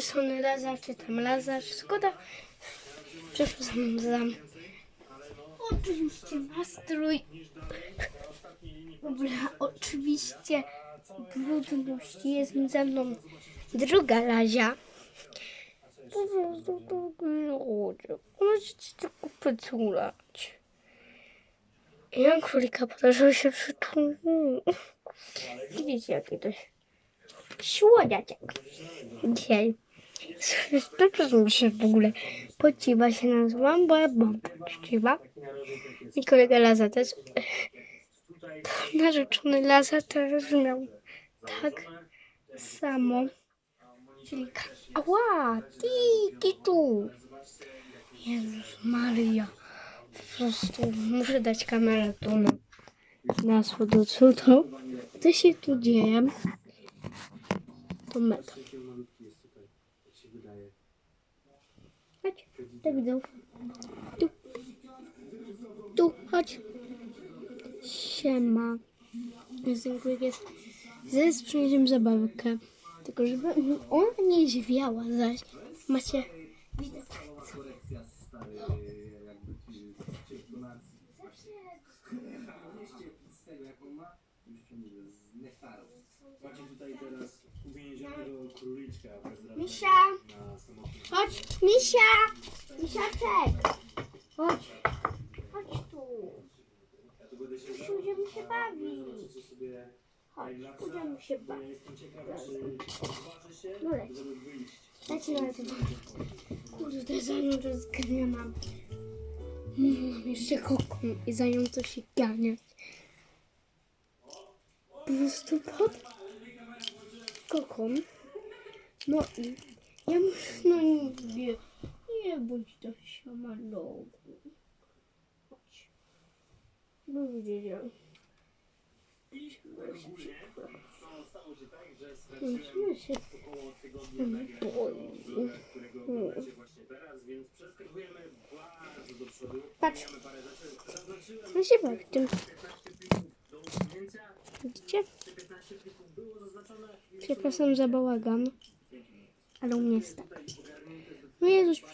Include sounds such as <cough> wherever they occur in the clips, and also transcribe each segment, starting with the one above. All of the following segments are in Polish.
strony Lazar, czy tam Lazar, szkoda. Przepraszam za oczywiście nastrój. Dobra, oczywiście brudności jest ze mną druga Lazia. Po prostu to ludzie. Możecie tylko przytulać. Ja królika podarzył się przytulać. Widzicie, jaki to jest słodziaczek. Dzisiaj. To mi się w ogóle pociwa się nazywam, bo ja bomba pociwa. I kolega Laza też. Narzeczony Laza też miał tak samo. Czyli Ała, ty tu. Jezus Maria. Po prostu muszę dać kamerę tu na, na do cudu. Co się tu dzieje? To meta. Chodź, do widzów. Tu. Tu, chodź. Siema. Królik jest. Zaraz przyniesiemy zabawkę. Tylko żeby ona nie zwiała zaś. Macie... Misia! Chodź, Misia! Misiaczek! Chodź. Chodź tu. Misiu, Będziemy się bawić. Chodź, będziemy się bawić. No leć. Dajcie na to. Kurde, to za nią to gnia mam. Jeszcze kokon i za nią to się ganiać. Po prostu pod kokon. No i ja muszę na nią nie, nie bądź to samolotu. Chodź. No widzicie. Stało się tak, że Musimy się około tygodnia boi. którego oglądacie właśnie teraz, więc przeskakujemy bardzo do przodu. Patrz, no się bawi tym. 15 plików do usunięcia. Widzicie? Te 15 plików było zaznaczone. Przepraszam za bałagan, ale u mnie jest tak. No Jezus, do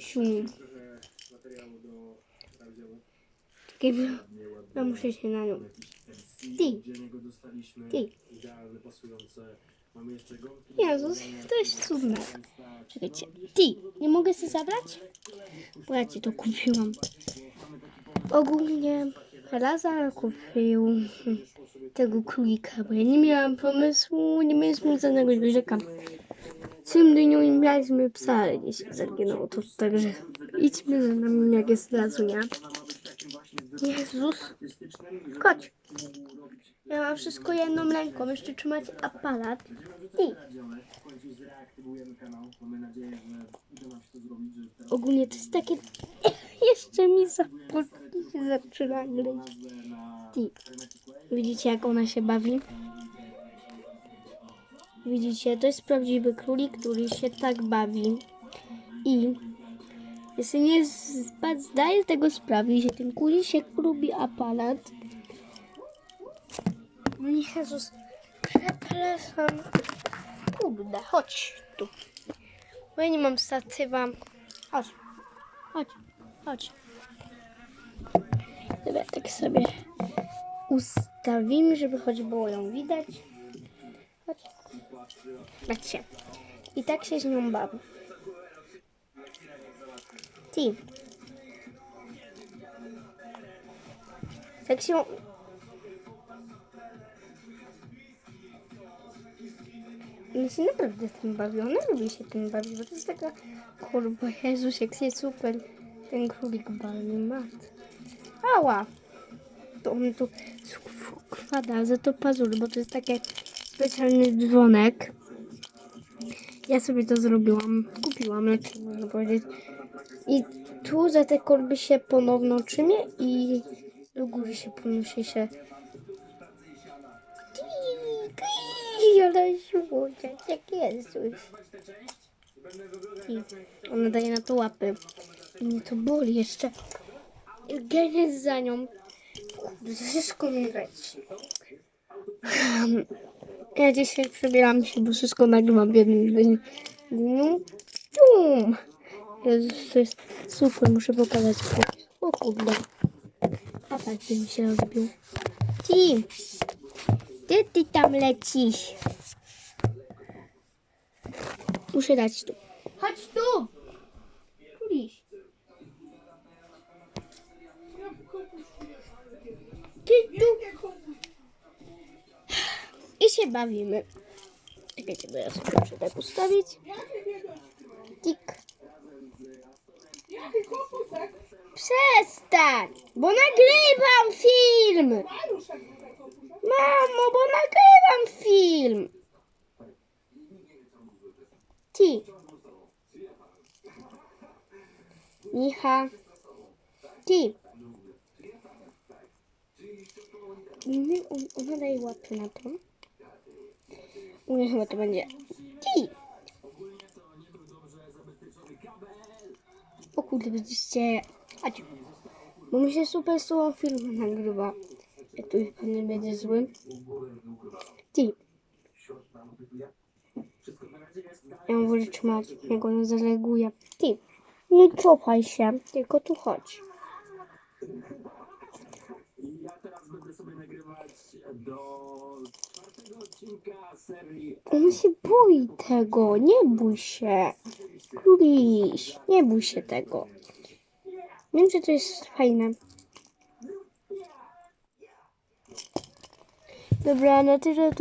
sprawdzianu. Czekaj, ja muszę się na nią. Ty, ty. Jezus, to jest cudne. Czekajcie, ty, nie mogę sobie zabrać? Bo ja ci to kupiłam. Ogólnie Lazar kupił tego królika, bo ja nie miałam pomysłu, nie mieliśmy żadnego zwierzaka. W tym dniu nie mieliśmy psa, ale gdzieś zaginęło to, także idźmy za nami, jak jest Lazunia. Jezus, chodź. Ja mam wszystko jedną ręką, jeszcze trzymać aparat. Się teraz Ogólnie to jest takie... <laughs> Jeszcze mi się <laughs> zaczyna grać. Widzicie jak ona się bawi? Widzicie, to jest prawdziwy królik, który się tak bawi. I jeśli nie zdaje tego sprawy, że ten się lubi aparat. No Jezus, przepraszam. Kurde, chodź tu. Bo ja nie mam statywa. Chodź, chodź, chodź. Dobra, tak sobie ustawimy, żeby choć było ją widać. Patrzcie. I tak się z nią bawi. Ty. Tak się... Ona się naprawdę tym bawi. Ona lubi się tym bawić, bo to jest taka... Kurwa, Jezus, jak się super ten królik bawi. Mat. Ała! To on tu wkłada za to pazury, bo to jest taki specjalny dzwonek. Ja sobie to zrobiłam, kupiłam, lepiej można powiedzieć. I tu za te korby się ponowno trzymie i do góry się podnosi się. Ale słodziak, jak Jezus. I ona daje na to łapy. I mnie to boli jeszcze. Gen jest za nią. Kurde, wszystko mi. Ja dzisiaj przebieram się, bo wszystko nagrywam w jednym dniu. Cium. Jezus, to jest super, muszę pokazać. O kurde. A tak by mi się rozbił. Tim, gdzie ty tam lecisz? Muszę dać tu. Chodź! Tu się bawimy. Czekajcie, bo ja sobie muszę tak ustawić. Tik. Przestań, bo nagrywam film. Mamo, bo nagrywam film. Ti. Micha. Ti. Nie, on, ona daje łapy na to. U mnie chyba to będzie. Ti. O kurde, widzicie. Chodź. Bo mi się super słowo film nagrywa. Jak tu już pan nie będzie zły. Ti. Ja mu wolę trzymać, jak ona zaleguje. Ty, nie cofaj się, tylko tu chodź. Ja teraz będę sobie nagrywać do On się boi tego, nie bój się. Króliś, nie bój się tego. Wiem, że to jest fajne. Dobra, na tyle to